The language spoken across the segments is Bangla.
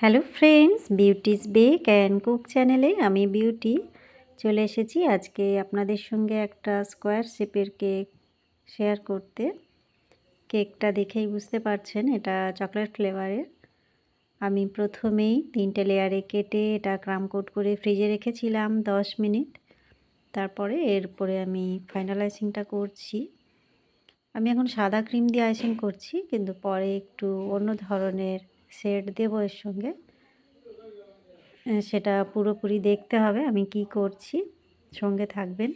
Hello friends, beauty's bake and cook চ্যানেলে আমি বিউটি চলে এসেছি। আজকে আপনাদের সঙ্গে একটা স্কোয়ার শেপের কেক শেয়ার করতে। কেকটা দেখেই বুঝতে পারছেন, এটা চকলেট ফ্লেভারের। আমি প্রথমেই তিনটে লেয়ারে কেটে এটা ক্রাম কোট করে ফ্রিজে রেখেছিলাম দশ মিনিট। তারপরে এরপরে আমি ফাইনাল আইসিংটা করছি। আমি এখন সাদা ক্রিম দিয়ে আইসিং করছি, কিন্তু পরে একটু অন্য ধরনের সেট দেব এর সঙ্গে। সেটা পুরোপুরি দেখতে হবে, আমি কি করছি, সঙ্গে থাকবেন।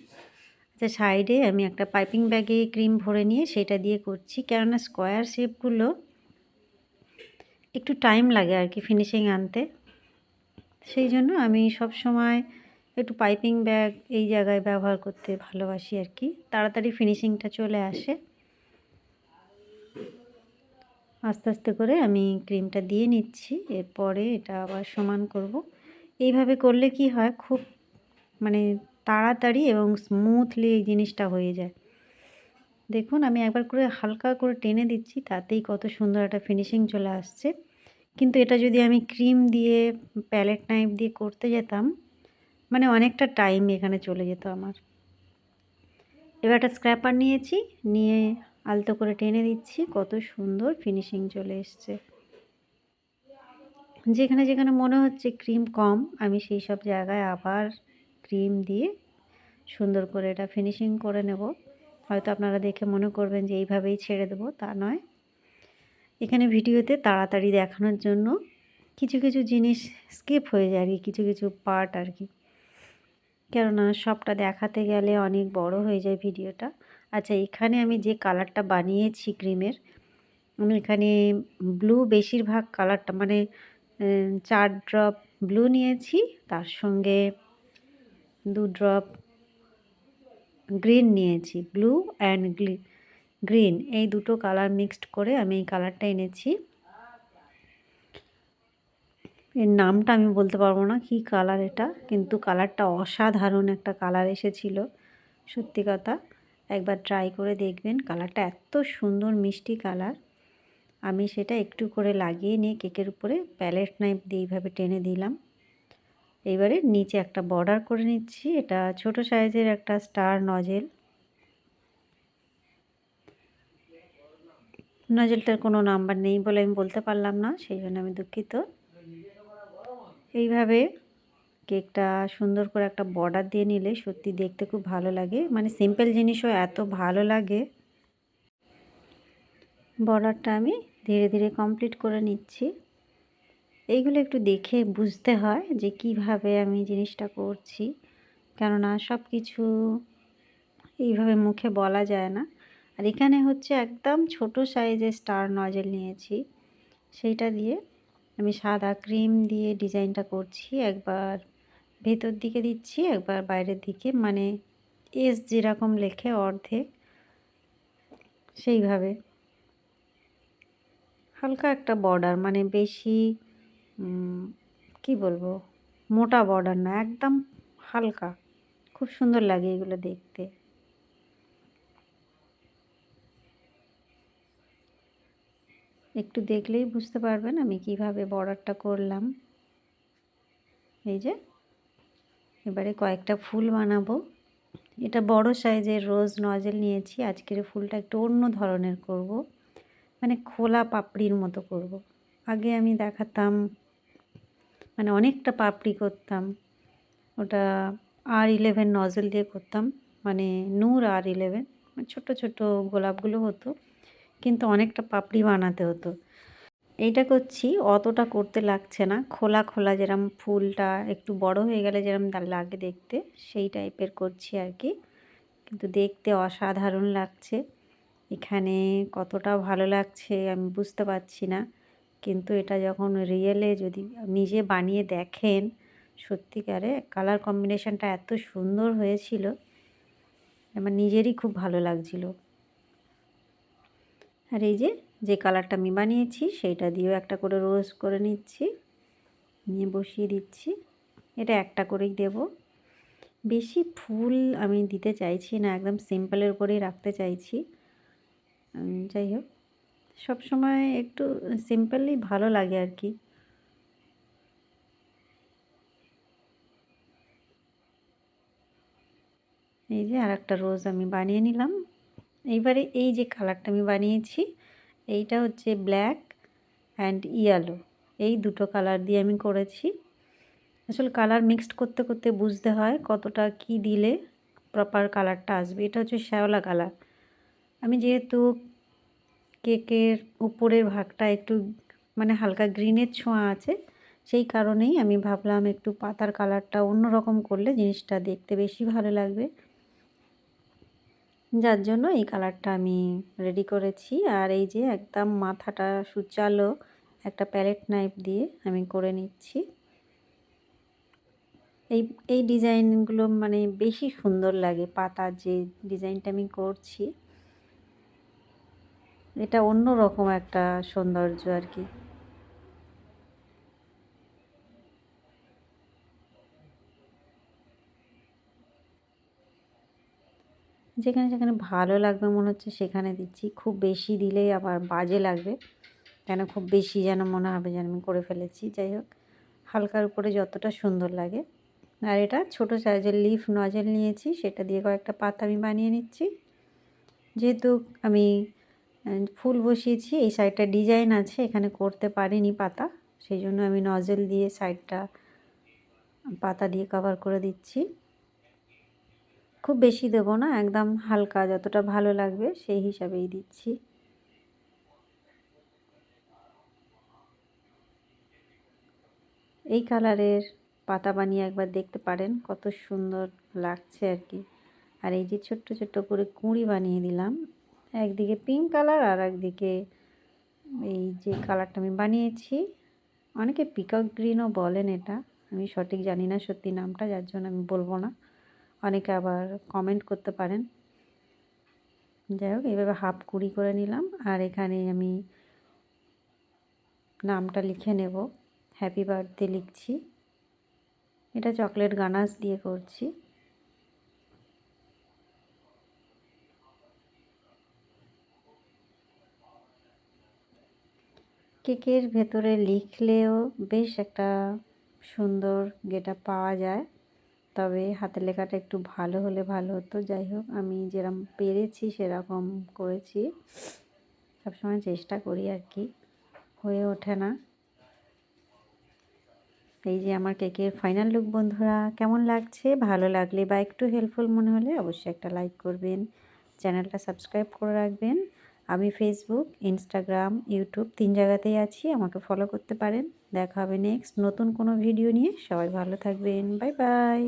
আচ্ছা সাইডে আমি একটা পাইপিং ব্যাগে ক্রিম ভরে নিয়ে সেটা দিয়ে করছি, কেননা স্কোয়ার শেপগুলো একটু টাইম লাগে আর কি ফিনিশিং আনতে। সেই জন্য আমি সব সময় একটু পাইপিং ব্যাগ এই জায়গায় ব্যবহার করতে ভালোবাসি আর কি। তাড়াতাড়ি ফিনিশিংটা চলে আসে। আস্তে আস্তে করে আমি ক্রিমটা দিয়ে নিচ্ছি। এরপরে এটা আবার সমান করব। এইভাবে করলে কি হয়, খুব মানে তাড়াতাড়ি এবং স্মুথলি এই জিনিসটা হয়ে যায়। দেখুন, আমি একবার করে হালকা করে টেনে দিচ্ছি, তাতেই কত সুন্দর একটা ফিনিশিং চলে আসছে। কিন্তু এটা যদি আমি ক্রিম দিয়ে প্যালেট নাইফ দিয়ে করতে যেতাম মানে অনেকটা টাইম এখানে চলে যেত আমার। এবার একটা স্ক্র্যাপার নিয়েছি, নিয়ে আলতো করে টেনে দিচ্ছি, কত সুন্দর ফিনিশিং চলে এসছে। যেখানে যেখানে মনে হচ্ছে ক্রিম কম, আমি সেই সব জায়গায় আবার ক্রিম দিয়ে সুন্দর করে এটা ফিনিশিং করে নেব। হয়তো আপনারা দেখে মনে করবেন যে এইভাবেই ছেড়ে দেবো, তা নয়। এখানে ভিডিওতে তাড়াতাড়ি দেখানোর জন্য কিছু কিছু জিনিস স্কিপ হয়ে যায় আর কি, কিছু কিছু পার্ট আর কি। কেননা সবটা দেখাতে গেলে অনেক বড় হয়ে যায় ভিডিওটা। আচ্ছা এখানে আমি যে কালারটা বানিয়েছি ক্রিমের, আমি এখানে ব্লু বেশিরভাগ কালারটা মানে চার ড্রপ ব্লু নিয়েছি, তার সঙ্গে দু ড্রপ গ্রিন নিয়েছি, ব্লু অ্যান্ড গ্রিন, এই দুটো কালার মিক্সড করে আমি এই কালারটা এনেছি। এর নামটা আমি বলতে পারব না কি কালার এটা, কিন্তু কালারটা অসাধারণ একটা কালার এসেছিল, সত্যি কথা। একবার ট্রাই করে দেখবেন। কালারটা এত সুন্দর মিষ্টি কালার আমি সেটা একটু করে লাগিয়ে নিয়ে কেকের উপরে প্যালেট নাইফ দিয়ে এইভাবে টেনে দিলাম। এইবারে নিচে একটা বর্ডার করে নিচ্ছি। এটা ছোট সাইজের একটা স্টার নজেল নজেলটার কোনো নাম্বার নেই বলে আমি বলতে পারলাম না, সেই জন্য আমি দুঃখিত। এইভাবে কেকটা সুন্দর করে একটা বর্ডার দিয়ে নিলে সত্যি দেখতে খুব ভালো লাগে। মানে সিম্পল জিনিসও এত ভালো লাগে। বর্ডারটা আমি ধীরে ধীরে কমপ্লিট করে নিচ্ছি। এইগুলো একটু দেখে বুঝতে হয় যে কীভাবে আমি জিনিসটা করছি। কেননা সব কিছু এইভাবে মুখে বলা যায় না। আর এখানে হচ্ছে একদম ছোট সাইজের স্টার নজেল নিয়েছি। সেইটা দিয়ে আমি সাদা ক্রিম দিয়ে ডিজাইনটা করছি একবার। ভেতর দিকে দিচ্ছি, একবার বাইরের দিকে। মানে এস যেরকম লেখে অর্ধেক, সেইভাবে। হালকা একটা বর্ডার মানে বেশি কি বলব? মোটা বর্ডার না, একদম হালকা। খুব সুন্দর লাগে এগুলো দেখতে। একটু দেখলেই বুঝতে পারবেন আমি কীভাবে বর্ডারটা করলাম। এই যে। এবারে কয়েকটা ফুল বানাবো এটা বড় সাইজের রোজ নজেল নিয়েছি, আজকের ফুলটা একটু অন্য ধরনের করব। মানে খোলা পাপড়ির মতো করব। আগে আমি দেখাতাম মানে অনেকটা পাপড়ি করতাম ওটা আর ইলেভেন নজেল দিয়ে করতাম মানে নূর আর ইলেভেন ছোটো ছোটো গোলাপগুলো হতো, কিন্তু অনেকটা পাপড়ি বানাতে হতো এইটা করছি, অতটা করতে লাগছে না। খোলা খোলা যেরম ফুলটা একটু বড় হয়ে গেলে যেরম লাগে দেখতে, সেই টাইপের করছি আর কি। কিন্তু দেখতে অসাধারণ লাগছে। এখানে কতটা ভালো লাগছে আমি বুঝতে পারছি না। কিন্তু এটা যখন রিয়েলে যদি নিজে বানিয়ে দেখেন, সত্যিকারে কালার কম্বিনেশানটা এত সুন্দর হয়েছিল, আমার নিজেরই খুব ভালো লাগছিল। আর এই যে যে কালারটা আমি বানিয়েছি সেইটা দিয়েও একটা করে রোজ করে নিচ্ছি। নিয়ে বসিয়ে দিচ্ছি। এটা একটা করেই দেব। বেশি ফুল আমি দিতে চাইছি না, একদম সিম্পলের উপরেই রাখতে চাইছি। যাই হোক। সবসময় একটু সিম্পলই ভালো লাগে আর কি। এই যে আর একটা রোজ আমি বানিয়ে নিলাম। এইবারে এই যে কালারটা আমি বানিয়েছি এইটা হচ্ছে ব্ল্যাক অ্যান্ড ইয়েলো। এই দুটো কালার দিয়ে আমি করেছি। আসলে কালার মিক্সড করতে করতে বুঝতে হয় কতটা কি দিলে প্রপার কালারটা আসবে। এটা হচ্ছে শ্যাওলা কালার। আমি যেহেতু কেকের উপরের ভাগটা একটু মানে হালকা গ্রিনের ছোঁয়া আছে, সেই কারণেই আমি ভাবলাম একটু পাতার কালারটা অন্যরকম করলে জিনিসটা দেখতে বেশি ভালো লাগবে। যার জন্য এই কালারটা আমি রেডি করেছি। আর এই যে একদম মাথাটা সুচালো একটা প্যালেট নাইফ দিয়ে আমি করে নিচ্ছি। এই এই ডিজাইনগুলো মানে বেশি সুন্দর লাগে পাতার যে ডিজাইনটা আমি করছি। এটা অন্য রকম একটা সৌন্দর্য আর কি। যেখানে যেখানে ভালো লাগবে মনে হচ্ছে সেখানে দিচ্ছি। খুব বেশি দিলেই আবার বাজে লাগবে। কেন খুব বেশি যেন মনে হবে যেন আমি করে ফেলেছি। যাই হোক, হালকার উপরে যতটা সুন্দর লাগে। আর এটা ছোট সাইজের লিফ নজেল নিয়েছি। সেটা দিয়ে কয়েকটা পাতা আমি বানিয়ে নিচ্ছি। যেহেতু আমি ফুল বসিয়েছি, এই সাইডটা ডিজাইন আছে। এখানে করতে পারিনি পাতা। সেই জন্য আমি নজেল দিয়ে সাইডটা পাতা দিয়ে কভার করে দিচ্ছি। খুব বেশি দেবো না, একদম হালকা যতটা ভালো লাগবে সেই হিসাবেই দিচ্ছি। এই কালারের পাতা বানিয়ে একবার দেখতে পারেন, কত সুন্দর লাগছে আর কি। আর এই যে ছোট্ট ছোট্ট করে কুঁড়ি বানিয়ে দিলাম, একদিকে পিঙ্ক কালার আর একদিকে এই যে কালারটা আমি বানিয়েছি। অনেকে পিকক গ্রিনও বলেন এটা, আমি সঠিক জানি না সত্যি নামটা, যার জন্য আমি বলব না। অনেকে আবার কমেন্ট করতে পারেন। যাই হোক এইভাবে হাফ কুড়ি করে নিলাম। আর এখানে আমি নামটা লিখে নেব। হ্যাপি বার্থডে লিখছি। এটা চকলেট গানাস দিয়ে করছি। কেকের ভেতরে লিখলেও বেশ একটা সুন্দর গেটা পাওয়া যায়। তবে হাতের লেখাটা একটু ভালো হলে ভালো হতো। যাই হোক, আমি যেরকম পেরেছি সেরকম করেছি। সবসময় চেষ্টা করি আর কি। হয়ে ওঠে না। এই যে আমার কেকের ফাইনাল লুক বন্ধুরা, কেমন লাগছে? ভালো লাগলে বা একটু হেল্পফুল মনে হলে অবশ্যই একটা লাইক করবেন। চ্যানেলটা সাবস্ক্রাইব করে রাখবেন। আমি ফেসবুক ইনস্টাগ্রাম ইউটিউব তিন জায়গাতেই আছি, আমাকে ফলো করতে পারেন। দেখা হবে নেক্সট নতুন কোনো ভিডিও নিয়ে। সবাই ভালো থাকবেন। Bye bye